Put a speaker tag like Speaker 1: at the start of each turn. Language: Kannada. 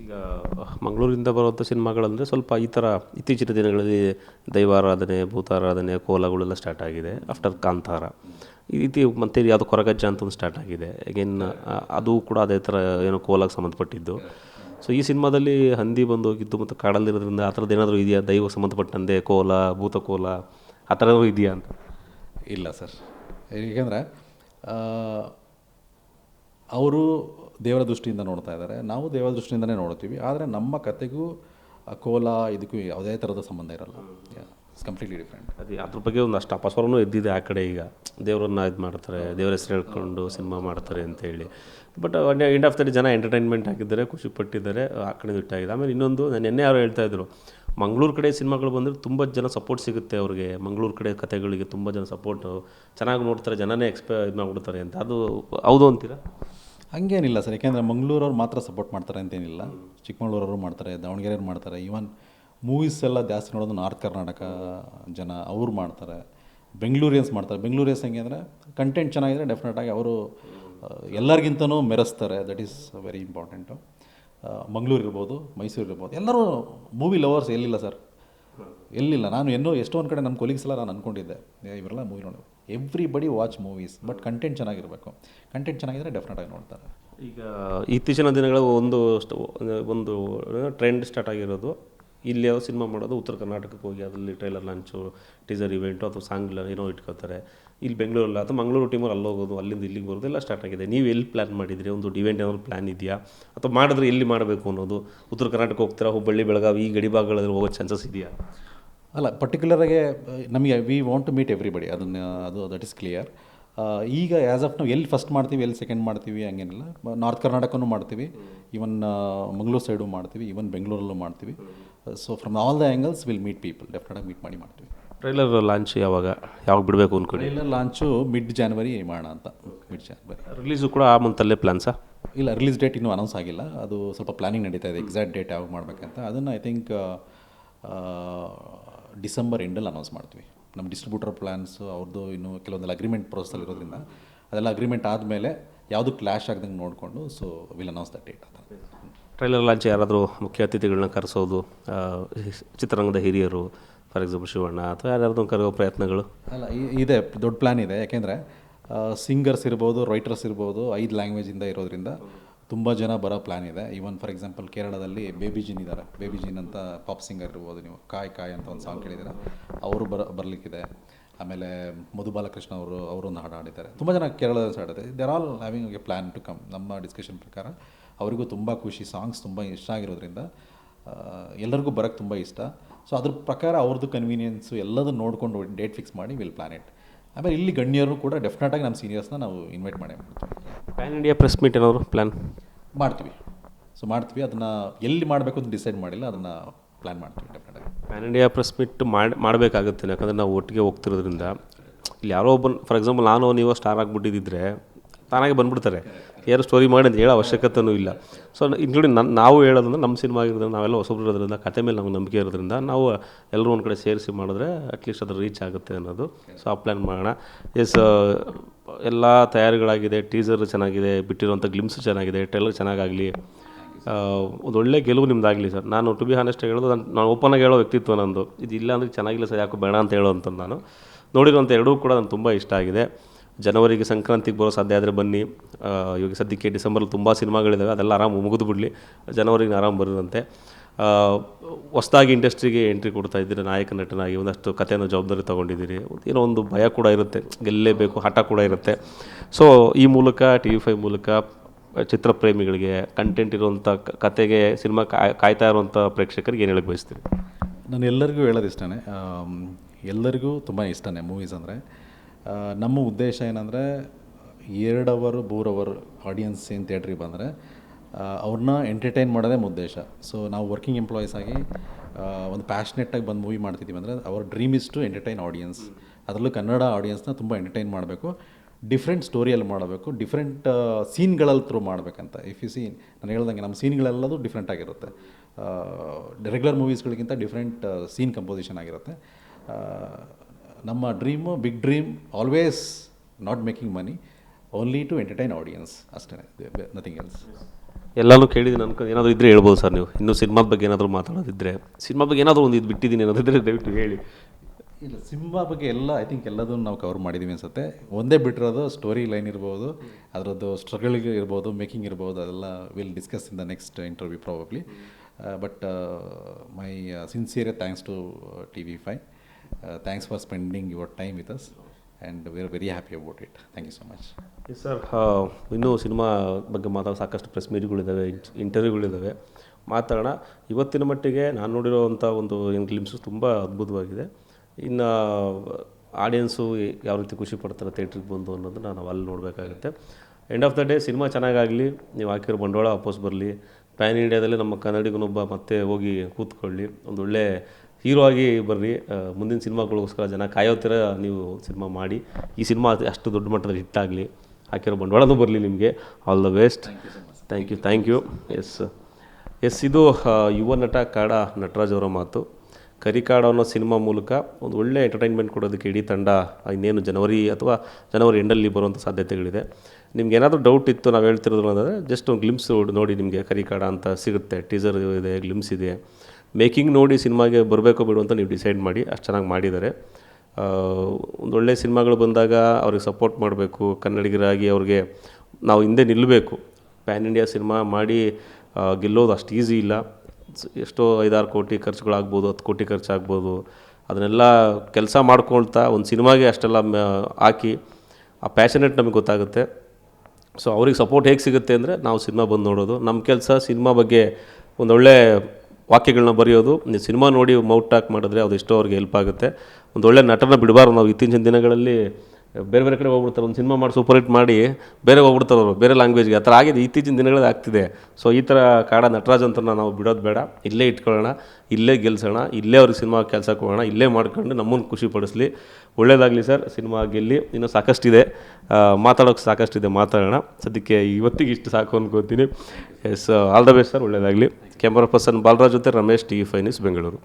Speaker 1: ಈಗ ಮಂಗಳೂರಿಂದ ಬರುವಂಥ ಸಿನಿಮಾಗಳಂದರೆ ಸ್ವಲ್ಪ ಈ ಥರ ಇತ್ತೀಚಿನ ದಿನಗಳಲ್ಲಿ ದೈವಾರಾಧನೆ, ಭೂತಾರಾಧನೆ, ಕೋಲಗಳೆಲ್ಲ ಸ್ಟಾರ್ಟ್ ಆಗಿದೆ ಆಫ್ಟರ್ ಕಾಂತಾರ. ಈ ರೀತಿ ಮತ್ತೆ ಯಾವುದೋ ಕೊರಗಜ್ಜ ಅಂತ ಒಂದು ಸ್ಟಾರ್ಟ್ ಆಗಿದೆ. ಅಗೇನ್ ಅದು ಕೂಡ ಅದೇ ಥರ ಏನೋ ಕೋಲಾಗೆ ಸಂಬಂಧಪಟ್ಟಿದ್ದು. ಸೊ ಈ ಸಿನಿಮಾದಲ್ಲಿ ಹಂದಿ ಬಂದು ಹೋಗಿದ್ದು ಮತ್ತು ಕಾಡಲ್ಲಿರೋದ್ರಿಂದ ಆ ಥರದ್ದು ಏನಾದರೂ ಇದೆಯಾ? ದೈವಕ್ಕೆ ಸಂಬಂಧಪಟ್ಟಂತೆ ಕೋಲ, ಭೂತ ಕೋಲ, ಆ ಥರನೂ ಇದೆಯಾ ಅಂತ?
Speaker 2: ಇಲ್ಲ ಸರ್. ಏಕೆಂದರೆ ಅವರು ದೇವರ ದೃಷ್ಟಿಯಿಂದ ನೋಡ್ತಾ ಇದ್ದಾರೆ. ನಾವು ದೇವರ ದೃಷ್ಟಿಯಿಂದನೇ ನೋಡ್ತೀವಿ. ಆದರೆ ನಮ್ಮ ಕತೆಗೂ ಕೋಲ ಇದಕ್ಕೂ ಯಾವುದೇ ಥರದ ಸಂಬಂಧ ಇರಲ್ಲ. ಇಟ್ಸ್ ಕಂಪ್ಲೀಟ್ಲಿ ಡಿಫ್ರೆಂಟ್
Speaker 1: ಅದೇ ಅದ್ರ ಬಗ್ಗೆ ಒಂದು ಅಷ್ಟು ಅಪಸ್ವರನೂ ಎದ್ದಿದೆ ಆ ಕಡೆ ಈಗ. ದೇವರನ್ನ ಇದು ಮಾಡ್ತಾರೆ ದೇವರ ಹೆಸರು ಹೇಳ್ಕೊಂಡು ಸಿನಿಮಾ ಮಾಡ್ತಾರೆ ಅಂತ ಹೇಳಿ. But end of the day ಜನ ಎಂಟರ್ಟೈನ್ಮೆಂಟ್ ಆಗಿದ್ದಾರೆ ಖುಷಿ ಪಟ್ಟಿದ್ದಾರೆ ಆ ಕಡೆ ಇಟ್ಟಾಗಿದೆ ಆಮೇಲೆ ಇನ್ನೊಂದು ನಾನು ನಿನ್ನೆ ಯಾರು ಹೇಳ್ತಾ ಇದ್ರು ಮಂಗಳೂರು ಕಡೆ ಸಿನಿಮಾಗಳು ಬಂದರೆ ತುಂಬ ಜನ ಸಪೋರ್ಟ್ ಸಿಗುತ್ತೆ ಅವ್ರಿಗೆ. ಮಂಗಳೂರು ಕಡೆ ಕತೆಗಳಿಗೆ ತುಂಬ ಜನ ಸಪೋರ್ಟು ಚೆನ್ನಾಗಿ ನೋಡ್ತಾರೆ ಜನನೇ ಎಕ್ಸ್ಪೆ ಇದು ಮಾಡಿಬಿಡ್ತಾರೆ ಅಂತ. ಅದು ಹೌದು ಅಂತೀರಾ?
Speaker 2: ಹಂಗೇನಿಲ್ಲ ಸರ್. ಯಾಕೆಂದರೆ ಮಂಗಳೂರವ್ರು ಮಾತ್ರ ಸಪೋರ್ಟ್ ಮಾಡ್ತಾರೆ ಅಂತೇನಿಲ್ಲ. ಚಿಕ್ಕಮಗಳೂರವರು ಮಾಡ್ತಾರೆ, ದಾವಣಗೆರೆಯವ್ರು ಮಾಡ್ತಾರೆ. ಈವನ್ ಮೂವೀಸ್ ಎಲ್ಲ ಜಾಸ್ತಿ ನೋಡೋದು ನಾರ್ತ್ ಕರ್ನಾಟಕ ಜನ ಅವರು ಮಾಡ್ತಾರೆ. ಬೆಂಗಳೂರಿಯನ್ಸ್ ಮಾಡ್ತಾರೆ. ಬೆಂಗಳೂರಿಯನ್ಸ್ ಹೆಂಗೆ ಅಂದರೆ ಕಂಟೆಂಟ್ ಚೆನ್ನಾಗಿದ್ರೆ ಡೆಫಿನೆಟಾಗಿ ಅವರು ಎಲ್ಲರಿಗಿಂತನೂ ಮೆರೆಸ್ತಾರೆ. That is very important Mangaluru ಇರ್ಬೋದು, ಮೈಸೂರು ಇರ್ಬೋದು. ಎಲ್ಲರೂ ಮೂವಿ ಲವರ್ಸ್ ಎಲ್ಲಿಲ್ಲ ಸರ್? ಎಲ್ಲಿಲ್ಲ. ನಾನು ಎನ್ನೋ ಎಷ್ಟೊಂದು ಕಡೆ ನಮ್ಮ ಕೊಲೀಗ್ಸ್ ಎಲ್ಲ ನಾನು ಅಂದ್ಕೊಂಡಿದ್ದೆ ಇವರೆಲ್ಲ ಮೂವಿ ನೋಡಿ everybody watch movies but content ಚೆನ್ನಾಗಿರಬೇಕು. ಕಂಟೆಂಟ್ ಚೆನ್ನಾಗಿದ್ರೆ ಡೆಫಿನೆಟಾಗಿ ನೋಡ್ತಾರೆ.
Speaker 1: ಈಗ ಇತ್ತೀಚಿನ ದಿನಗಳ ಒಂದು ಒಂದು ಟ್ರೆಂಡ್ ಸ್ಟಾರ್ಟ್ ಆಗಿರೋದು. ಇಲ್ಲಿ ಯಾವ ಸಿನಿಮಾ ಮಾಡೋದು, ಉತ್ತರ ಕರ್ನಾಟಕಕ್ಕೆ ಹೋಗಿ ಅದರಲ್ಲಿ ಟ್ರೈಲರ್ ಲಾಂಚು ಟೀಸರ್ ಇವೆಂಟು ಅಥವಾ ಸಾಂಗ್ ಏನೋ ಇಟ್ಕೋತಾರೆ ಇಲ್ಲಿ ಬೆಂಗಳೂರಲ್ಲ ಅಥವಾ ಮಂಗಳೂರು ಟೀಮಲ್ಲಿ ಅಲ್ಲಿ ಹೋಗೋದು ಅಲ್ಲಿಂದ ಇಲ್ಲಿಗೆ ಬರೋದು, ಎಲ್ಲ ಸ್ಟಾರ್ಟ್ ಆಗಿದೆ. ನೀವು ಎಲ್ಲಿ ಪ್ಲ್ಯಾನ್ ಮಾಡಿದ್ರಿ? ಒಂದು ಇವೆಂಟ್ ಏನಾದ್ರು ಪ್ಲ್ಯಾನ್ ಇದೆಯಾ? ಅಥವಾ ಮಾಡಿದ್ರೆ ಎಲ್ಲಿ ಮಾಡಬೇಕು ಅನ್ನೋದು? ಉತ್ತರ ಕರ್ನಾಟಕ ಹೋಗ್ತೀರಾ? ಹುಬ್ಬಳ್ಳಿ, ಬೆಳಗಾವಿ, ಈ ಗಡಿ ಭಾಗಗಳಲ್ಲಿ ಹೋಗೋ ಚಾನ್ಸಸ್ ಇದೆಯಾ?
Speaker 2: ಅಲ್ಲ ಪರ್ಟಿಕ್ಯುಲರಾಗೆ ನಮಗೆ we want to meet everybody ಅದನ್ನು ಅದು ದಟ್ ಇಸ್ ಕ್ಲಿಯರ್ ಈಗ ಆ್ಯಸ್ ಆಫ್ ನಾವು ಎಲ್ಲಿ ಫಸ್ಟ್ ಮಾಡ್ತೀವಿ ಎಲ್ಲಿ ಸೆಕೆಂಡ್ ಮಾಡ್ತೀವಿ ಹಂಗೇನಿಲ್ಲ. ನಾರ್ತ್ ಕರ್ನಾಟಕನೂ ಮಾಡ್ತೀವಿ. ಈವನ್ ಮಂಗಳೂರು ಸೈಡು ಮಾಡ್ತೀವಿ. ಈವನ್ ಬೆಂಗಳೂರಲ್ಲೂ ಮಾಡ್ತೀವಿ. So from all the angles will meet people ಡೆಫಿನೆಟಾಗಿ meet ಮಾಡಿ ಮಾಡ್ತೀವಿ.
Speaker 1: ಟ್ರೈಲರ್ ಲಾಂಚ್ ಯಾವಾಗ? ಯಾವಾಗ ಬಿಡಬೇಕು ಅಂದ್ಕೊಂಡು
Speaker 2: ಟ್ರೈಲರ್ ಲಾಂಚು ಮಿಡ್ ಜಾನ್ವರಿ ಮಾಡೋಣ ಅಂತ. ಮಿಡ್ ಜಾನ್ವರಿ
Speaker 1: ರಿಲೀಸು ಕೂಡ ಆ ಮಂತಲ್ಲೇ ಪ್ಲ್ಯಾನ್ಸಾ
Speaker 2: ಇಲ್ಲ ರಿಲೀಸ್ ಡೇಟ್ ಇನ್ನೂ ಅನೌನ್ಸ್ ಆಗಿಲ್ಲ. ಅದು ಸ್ವಲ್ಪ ಪ್ಲಾನಿಂಗ್ ನಡೀತಾ ಇದೆ. ಎಕ್ಸಾಕ್ಟ್ ಡೇಟ್ ಯಾವಾಗ ಮಾಡಬೇಕಂತ. ಅದನ್ನು ಐ ಥಿಂಕ್ ಡಿಸೆಂಬರ್ ಎಂಡಲ್ಲಿ ಅನೌನ್ಸ್ ಮಾಡ್ತೀವಿ. ನಮ್ಮ ಡಿಸ್ಟ್ರಿಬ್ಯೂಟರ್ ಪ್ಲ್ಯಾನ್ಸು ಅವ್ರದ್ದು ಇನ್ನೂ ಕೆಲವೊಂದೆಲ್ಲ ಅಗ್ರಿಮೆಂಟ್ ಪ್ರೋಸೆಸಲ್ಲಿ ಇರೋದ್ರಿಂದ ಅದೆಲ್ಲ ಅಗ್ರಿಮೆಂಟ್ ಆದಮೇಲೆ ಯಾವುದು ಕ್ಲಾಶ್ ಆಗ್ದಂಗೆ ನೋಡಿಕೊಂಡು so will announce the date ಅಂತ
Speaker 1: ಟ್ರೈಲರ್ ಲಾಂಚ್ ಯಾರಾದರೂ ಮುಖ್ಯ ಅತಿಥಿಗಳನ್ನ ಕರೆಸೋದು ಚಿತ್ರರಂಗದ ಹಿರಿಯರು ಫಾರ್ ಎಕ್ಸಾಂಪಲ್ ಶಿವಣ್ಣ ಅಥವಾ ಯಾರ್ಯಾರ್ದು ಕರೆಯೋ ಪ್ರಯತ್ನಗಳು?
Speaker 2: ಅಲ್ಲ ಇದೆ ದೊಡ್ಡ ಪ್ಲ್ಯಾನ್ ಇದೆ. ಯಾಕೆಂದರೆ ಸಿಂಗರ್ಸ್ ಇರ್ಬೋದು ರೈಟರ್ಸ್ ಇರ್ಬೋದು ಐದು ಲ್ಯಾಂಗ್ವೇಜಿಂದ ಇರೋದ್ರಿಂದ ತುಂಬ ಜನ ಬರೋ ಪ್ಲ್ಯಾನ್ ಇದೆ. ಈವನ್ ಫಾರ್ ಎಕ್ಸಾಂಪಲ್ ಕೇರಳದಲ್ಲಿ ಬೇಬಿ ಜಿನ್ ಇದ್ದಾರೆ ಬೇಬಿ ಜಿನ್ ಅಂತ ಪಾಪ್ ಸಿಂಗರ್ ಇರ್ಬೋದು ನೀವು. ಕಾಯ್ ಕಾಯ್ ಅಂತ ಒಂದು ಸಾಂಗ್ ಕೇಳಿದ್ದೀರ? ಅವರು ಬರ, ಬರಲಿಕ್ಕಿದೆ. ಆಮೇಲೆ ಮಧು ಬಾಲಕೃಷ್ಣ ಅವರು, ಅವರೊಂದು ಹಾಡು ಹಾಡಿದ್ದಾರೆ. ತುಂಬ ಜನ ಕೇರಳದ ಹಾಡಿದೆ there all having a plan to come ನಮ್ಮ ಡಿಸ್ಕಷನ್ ಪ್ರಕಾರ ಅವರಿಗೂ ತುಂಬ ಖುಷಿ. ಸಾಂಗ್ಸ್ ತುಂಬ ಇಷ್ಟ ಆಗಿರೋದ್ರಿಂದ ಎಲ್ಲರಿಗೂ ಬರೋಕ್ಕೆ ತುಂಬ ಇಷ್ಟ. ಸೊ ಅದ್ರ ಪ್ರಕಾರ ಅವ್ರದ್ದು ಕನ್ವೀನಿಯನ್ಸು ಎಲ್ಲದನ್ನು ನೋಡಿಕೊಂಡು ಡೇಟ್ ಫಿಕ್ಸ್ ಮಾಡಿ ವಿಲ್ ಪ್ಲಾನ್ ಇಟ್ ಆಮೇಲೆ ಇಲ್ಲಿ ಗಣ್ಯರು ಕೂಡ ಡೆಫಿನೆಟಾಗಿ ನಮ್ಮ ಸೀನಿಯರ್ಸ್ನ ನಾವು ಇನ್ವೈಟ್ ಮಾಡೇ ಮಾಡ್ತೀವಿ.
Speaker 1: ಪ್ಯಾನ್ ಇಂಡಿಯಾ ಪ್ರೆಸ್ ಮೀಟ್ ಏನಾದ್ರು ಪ್ಲ್ಯಾನ್
Speaker 2: ಮಾಡ್ತೀವಿ. ಸೊ ಮಾಡ್ತೀವಿ. ಅದನ್ನು ಎಲ್ಲಿ ಮಾಡಬೇಕು ಅಂತ ಡಿಸೈಡ್ ಮಾಡಿಲ್ಲ. ಅದನ್ನು ಪ್ಲ್ಯಾನ್ ಮಾಡ್ತೀವಿ ಡೆಫಿನೆಟಾಗಿ
Speaker 1: ಪ್ಯಾನ್ ಇಂಡಿಯಾ ಪ್ರೆಸ್ ಮೀಟ್ ಮಾಡಿ ಮಾಡಬೇಕಾಗುತ್ತೆ. ಯಾಕಂದರೆ ನಾವು ಒಟ್ಟಿಗೆ ಹೋಗ್ತಿರೋದ್ರಿಂದ. ಇಲ್ಲಿ ಯಾರೋ ಒಬ್ಬ ಫಾರ್ ಎಕ್ಸಾಂಪಲ್ ನಾನು ನೀವು ಸ್ಟಾರ್ ಆಗಿಬಿಟ್ಟಿದ್ದಿದ್ರೆ ತಾನಾಗೆ ಬಂದ್ಬಿಡ್ತಾರೆ. ಯಾರು ಸ್ಟೋರಿ ಮಾಡಿ ಅಂತ ಹೇಳೋ ಅವಶ್ಯಕತೆಯೂ ಇಲ್ಲ. ಸೊ ಇನ್ಕ್ಲೂಡಿಂಗ್ ನನ್ನ ನಾವು ಹೇಳೋದಂದ್ರೆ ನಮ್ಮ ಸಿನಿಮಾ ಆಗಿರೋದ್ರಿಂದ, ನಾವೆಲ್ಲ ಹೊಸಬ್ರು ಇರೋದ್ರಿಂದ, ಕತೆ ಮೇಲೆ ನಮ್ಗೆ ನಂಬಿಕೆ ಇರೋದ್ರಿಂದ, ನಾವು ಎಲ್ಲರೂ ಒಂದು ಕಡೆ ಸೇರಿಸಿ ಮಾಡಿದ್ರೆ ಅಟ್ಲೀಸ್ಟ್ ಅದು ರೀಚ್ ಆಗುತ್ತೆ ಅನ್ನೋದು. ಸೊ ಆ ಪ್ಲ್ಯಾನ್ ಮಾಡೋಣ. ಎಸ್ ಎಲ್ಲ ತಯಾರಿಗಳಾಗಿದೆ ಟೀಸರ್ ಚೆನ್ನಾಗಿದೆ, ಬಿಟ್ಟಿರುವಂಥ ಗ್ಲಿಮ್ಸ್ ಚೆನ್ನಾಗಿದೆ ಟ್ರೈಲರ್ ಚೆನ್ನಾಗಾಗಲಿ. ಒಂದು ಒಳ್ಳೆ ಗೆಲುವು ನಿಮ್ದಾಗಲಿ ಸರ್. ನಾನು ಟು ಬಿ ಹಾನೆಸ್ಟ್ ಹೇಳೋದು, ನಾನು ನಾನು ಓಪನ್ ಆಗಿ ಹೇಳೋ ವ್ಯಕ್ತಿತ್ವ ನಂದು. ಇದು ಇಲ್ಲ ಅಂದರೆ ಚೆನ್ನಾಗಿಲ್ಲ ಸರ್, ಯಾಕೋ ಬೇಡ ಅಂತ ಹೇಳೋ ಅಂತ ನಾನು. ನೋಡಿರುವಂಥ ಎರಡೂ ಕೂಡ ನನಗೆ ತುಂಬ ಇಷ್ಟ ಆಗಿದೆ. ಜನವರಿಗೆ ಸಂಕ್ರಾಂತಿಗೆ ಬರೋ ಸಾಧ್ಯ ಆದರೆ ಬನ್ನಿ. ಇವಾಗ ಸದ್ಯಕ್ಕೆ ಡಿಸೆಂಬರಲ್ಲಿ ತುಂಬ ಸಿನಿಮಾಗಳಿದ್ದಾವೆ ಅದೆಲ್ಲ ಆರಾಮ ಮುಗಿದು ಬಿಡಲಿ ಜನವರಿಗೆ ಆರಾಮ ಬರೋದಂತೆ. ಹೊಸದಾಗಿ ಇಂಡಸ್ಟ್ರಿಗೆ ಎಂಟ್ರಿ ಕೊಡ್ತಾ ಇದ್ದೀರಿ, ನಾಯಕ ನಟನಾಗಿ ಒಂದಷ್ಟು ಕಥೆಯನ್ನು ಜವಾಬ್ದಾರಿ ತೊಗೊಂಡಿದ್ದೀರಿ. ಏನೋ ಒಂದು ಭಯ ಕೂಡ ಇರುತ್ತೆ ಗೆಲ್ಲಲೇಬೇಕು ಹಠ ಕೂಡ ಇರುತ್ತೆ. ಸೊ ಈ ಮೂಲಕ ಟಿ ವಿ ಫೈವ್ ಮೂಲಕ ಚಿತ್ರಪ್ರೇಮಿಗಳಿಗೆ ಕಂಟೆಂಟ್ ಇರುವಂಥ ಕತೆಗೆ ಸಿನಿಮಾ ಕಾಯ್ ಕಾಯ್ತಾ ಇರುವಂಥ ಪ್ರೇಕ್ಷಕರಿಗೆ ಏನು ಹೇಳಕ್ಕೆ ಬಯಸ್ತೀರಿ?
Speaker 2: ನಾನು ಎಲ್ಲರಿಗೂ ಹೇಳೋದು ಇಷ್ಟನೇ. ಎಲ್ಲರಿಗೂ ತುಂಬ ಇಷ್ಟನೇ ಮೂವೀಸ್ ಅಂದರೆ. ನಮ್ಮ ಉದ್ದೇಶ ಏನಂದರೆ ಎರಡು ಅವರ್ ಮೂರು ಅವರ್ ಆಡಿಯನ್ಸ್ ಏನು ಥಿಯೇಟ್ರಿಗೆ ಬಂದರೆ ಅವ್ರನ್ನ ಎಂಟರ್ಟೈನ್ ಮಾಡೋದೇ ಉದ್ದೇಶ. ಸೊ ನಾವು ವರ್ಕಿಂಗ್ ಎಂಪ್ಲಾಯೀಸ್ ಆಗಿ ಒಂದು ಪ್ಯಾಷನೆಟ್ಟಾಗಿ ಬಂದು ಮೂವಿ ಮಾಡ್ತಿದ್ದೀವಿ ಅಂದರೆ ಅವ್ರ dream is to entertain audience ಅದರಲ್ಲೂ ಕನ್ನಡ ಆಡಿಯನ್ಸ್ನ ತುಂಬ ಎಂಟರ್ಟೈನ್ ಮಾಡಬೇಕು. ಡಿಫ್ರೆಂಟ್ ಸ್ಟೋರಿಯಲ್ಲಿ ಮಾಡಬೇಕು. ಡಿಫ್ರೆಂಟ್ ಸೀನ್ಗಳಲ್ಲಿ ಥ್ರೂ ಮಾಡಬೇಕಂತ. ಇಫ್ ಯು ಸೀನ್ ನಾನು ಹೇಳ್ದಂಗೆ ನಮ್ಮ ಸೀನ್ಗಳೆಲ್ಲದು ಡಿಫ್ರೆಂಟ್ ಆಗಿರುತ್ತೆ. ರೆಗ್ಯುಲರ್ ಮೂವೀಸ್ಗಳಿಗಿಂತ ಡಿಫ್ರೆಂಟ್ ಸೀನ್ ಕಂಪೋಸಿಷನ್ ಆಗಿರುತ್ತೆ. ನಮ್ಮ dream big dream always not making money only to entertain audience ಅಷ್ಟೇ ನಥಿಂಗ್ ಎಲ್ಸ್
Speaker 1: ಎಲ್ಲನೂ ಕೇಳಿದ್ದೀನಿ ಅನ್ಕೊಂಡು ಏನಾದರೂ ಇದ್ದರೆ ಹೇಳ್ಬೋದು ಸರ್ ನೀವು. ಇನ್ನೂ ಸಿನಿಮಾದ ಬಗ್ಗೆ ಏನಾದರೂ ಮಾತಾಡೋದಿದ್ದರೆ ಸಿನಿಮಾ ಬಗ್ಗೆ ಏನಾದರೂ ಒಂದು ಇದು ಬಿಟ್ಟಿದ್ದೀನಿ ಅನ್ನೋದಿದ್ರೆ ದಯವಿಟ್ಟು ಹೇಳಿ.
Speaker 2: ಇಲ್ಲ ಸಿನಿಮಾ ಬಗ್ಗೆ ಎಲ್ಲ ಐ ಥಿಂಕ್ ಎಲ್ಲದನ್ನು ನಾವು ಕವರ್ ಮಾಡಿದ್ದೀವಿ ಅನ್ಸುತ್ತೆ. ಒಂದೇ ಬಿಟ್ಟಿರೋದು ಸ್ಟೋರಿ ಲೈನ್ ಇರ್ಬೋದು ಅದರದ್ದು ಸ್ಟ್ರಗಲ್ ಇರ್ಬೋದು ಮೇಕಿಂಗ್ ಇರ್ಬೋದು ಅದೆಲ್ಲ will discuss in the next interview probably but my sincere thanks to T V five thanks for spending your time with us and we very happy about it thank you so much
Speaker 1: yes sir ಇನ್ನೂ ಸಿನಿಮಾ ಬಗ್ಗೆ ಮಾತಾಡೋ ಸಾಕಷ್ಟು ಪ್ರೆಸ್ ಮೀಟ್ಗಳಿದ್ದಾವೆ ಇಂಟರ್ವ್ಯೂಗಳಿದ್ದಾವೆ ಮಾತಾಡೋಣ. ಇವತ್ತಿನ ಮಟ್ಟಿಗೆ ನಾನು ನೋಡಿರೋವಂಥ ಒಂದು ಗ್ಲಿಮ್ಸು ತುಂಬ ಅದ್ಭುತವಾಗಿದೆ. ಇನ್ನು ಆಡಿಯನ್ಸು ಯಾವ ರೀತಿ ಖುಷಿ ಪಡ್ತಾರೆ ಥಿಯೇಟ್ರಿಗೆ ಬಂದು ಅನ್ನೋದನ್ನ ನಾವು ಅಲ್ಲಿ ನೋಡಬೇಕಾಗುತ್ತೆ. End of the day cinema ಚೆನ್ನಾಗಾಗಲಿ, ನೀವು ಹಾಕಿರೋ ಬಂಡವಾಳ ವಾಪಸ್ ಬರಲಿ. ಪ್ಯಾನ್ ಇಂಡಿಯಾದಲ್ಲಿ ನಮ್ಮ ಕನ್ನಡಿಗನೊಬ್ಬ ಮತ್ತೆ ಹೋಗಿ ಕೂತ್ಕೊಳ್ಳಿ. ಒಂದು ಒಳ್ಳೆ ಹೀರೋ ಆಗಿ ಬರ್ರಿ ಮುಂದಿನ ಸಿನಿಮಾಗಳಿಗೋಸ್ಕರ ಜನ ಕಾಯೋ ಥರ ನೀವು ಸಿನಿಮಾ ಮಾಡಿ. ಈ ಸಿನಿಮಾ ಅಷ್ಟು ದೊಡ್ಡ ಮಟ್ಟದಲ್ಲಿ ಹಿಟ್ಟಾಗಲಿ ಹಾಕಿರೋ ಬಂಡವಾಳನೂ ಬರಲಿ ನಿಮಗೆ. All the best thank you thank you yes yes ಇದು ಯುವ ನಟ ಕಾಡ ನಟರಾಜ್ ಅವರ ಮಾತು. ಕರಿಕಾಡ ಅನ್ನೋ ಸಿನಿಮಾ ಮೂಲಕ ಒಂದು ಒಳ್ಳೆ ಎಂಟರ್ಟೈನ್ಮೆಂಟ್ ಕೊಡೋದಕ್ಕೆ ಇಡೀ ತಂಡ ಇನ್ನೇನು ಜನವರಿ ಅಥವಾ ಜನವರಿ ಎಂಡಲ್ಲಿ ಬರುವಂಥ ಸಾಧ್ಯತೆಗಳಿದೆ. ನಿಮ್ಗೆ ಏನಾದರೂ ಡೌಟ್ ಇತ್ತು ನಾವು ಹೇಳ್ತಿರೋದು ಅಂದರೆ ಜಸ್ಟ್ ಒಂದು ಗ್ಲಿಮ್ಸ್ ನೋಡಿ ನಿಮಗೆ ಕರಿಕಾಡ ಅಂತ ಸಿಗುತ್ತೆ. ಟೀಸರ್ ಇದೆ ಗ್ಲಿಮ್ಸ್ ಇದೆ. ಮೇಕಿಂಗ್ ನೋಡಿ ಸಿನಿಮಾಗೆ ಬರಬೇಕೋ ಬಿಡು ಅಂತ ನೀವು ಡಿಸೈಡ್ ಮಾಡಿ ಅಷ್ಟು ಚೆನ್ನಾಗಿ ಮಾಡಿದ್ದಾರೆ. ಒಂದೊಳ್ಳೆ ಸಿನಿಮಾಗಳು ಬಂದಾಗ ಅವ್ರಿಗೆ ಸಪೋರ್ಟ್ ಮಾಡಬೇಕು. ಕನ್ನಡಿಗರಾಗಿ ಅವ್ರಿಗೆ ನಾವು ಹಿಂದೆ ನಿಲ್ಲಬೇಕು. ಪ್ಯಾನ್ ಇಂಡಿಯಾ ಸಿನಿಮಾ ಮಾಡಿ ಗೆಲ್ಲೋದು ಅಷ್ಟು ಈಸಿ ಇಲ್ಲ. ಎಷ್ಟೋ ಐದಾರು ಕೋಟಿ ಖರ್ಚುಗಳಾಗ್ಬೋದು, ಹತ್ತು ಕೋಟಿ ಖರ್ಚಾಗ್ಬೋದು. ಅದನ್ನೆಲ್ಲ ಕೆಲಸ ಮಾಡ್ಕೊಳ್ತಾ ಒಂದು ಸಿನಿಮಾಗೆ ಅಷ್ಟೆಲ್ಲ ಹಾಕಿ ಆ ಪ್ಯಾಷನೇಟ್ ನಮಗೆ ಗೊತ್ತಾಗುತ್ತೆ. ಸೊ ಅವ್ರಿಗೆ ಸಪೋರ್ಟ್ ಹೇಗೆ ಸಿಗುತ್ತೆ ಅಂದರೆ ನಾವು ಸಿನಿಮಾ ಬಂದು ನೋಡೋದು. ನಮ್ಮ ಕೆಲಸ ಸಿನಿಮಾ ಬಗ್ಗೆ ಒಂದೊಳ್ಳೆ ವಾಕ್ಯಗಳನ್ನ ಬರೆಯೋದು ನೀವು ಸಿನಿಮಾ ನೋಡಿ ಮೌಟ್ ಟಾಕ್ ಮಾಡಿದ್ರೆ ಅದು ಎಷ್ಟೋ ಅವ್ರಿಗೆ ಹೆಲ್ಪ್ ಆಗುತ್ತೆ. ಒಂದು ಒಳ್ಳೆ ನಟನ ಬಿಡಬಾರ್ದು ನಾವು ಇತ್ತೀಚಿನ ದಿನಗಳಲ್ಲಿ ಬೇರೆ ಬೇರೆ ಕಡೆ ಹೋಗ್ಬಿಡ್ತಾರೆ, ಒಂದು ಸಿನಿಮಾ ಮಾಡಿ ಸೂಪರ್ ಹಿಟ್ ಮಾಡಿ ಬೇರೆ ಹೋಗ್ಬಿಡ್ತಾರೆ ಅವರು, ಬೇರೆ ಲ್ಯಾಂಗ್ವೇಜ್ಗೆ ಆ ಥರ ಆಗಿದೆ, ಇತ್ತೀಚಿನ ದಿನಗಳಲ್ಲಿ ಆಗ್ತಿದೆ. ಸೊ ಈ ಥರ ಕಾಡ ನಟರಾಜ್ ಅಂತ ನಾವು ಬಿಡೋದು ಬೇಡ. ಇಲ್ಲೇ ಇಟ್ಕೊಳ್ಳೋಣ, ಇಲ್ಲೇ ಗೆಲ್ಸೋಣ, ಇಲ್ಲೇ ಅವ್ರಿಗೆ ಸಿನಿಮಾ ಕೆಲಸಕ್ಕೆ ಹೋಗೋಣ ಇಲ್ಲೇ ಮಾಡ್ಕೊಂಡು ನಮ್ಮನ್ನು ಖುಷಿ ಪಡಿಸ್ಲಿ ಒಳ್ಳೇದಾಗಲಿ ಸರ್ ಸಿನಿಮಾ ಗೆಲ್ಲಿ. ಇನ್ನೂ ಸಾಕಷ್ಟಿದೆ. ಮಾತಾಡೋಕ್ಕೆ ಸಾಕಷ್ಟಿದೆ, ಮಾತಾಡೋಣ. ಸದ್ಯಕ್ಕೆ ಇವತ್ತಿಗೆ ಇಷ್ಟು ಸಾಕು ಅಂದ್ಕೋತೀನಿ yes all the best sir, ಒಳ್ಳೇದಾಗಲಿ. ಕ್ಯಾಮ್ರಾ ಪರ್ಸನ್ ಬಾಲರಾಜ್ ಜೊತೆ ರಮೇಶ್ ಟಿ ಫೈನಿಸ್ ಬೆಂಗಳೂರು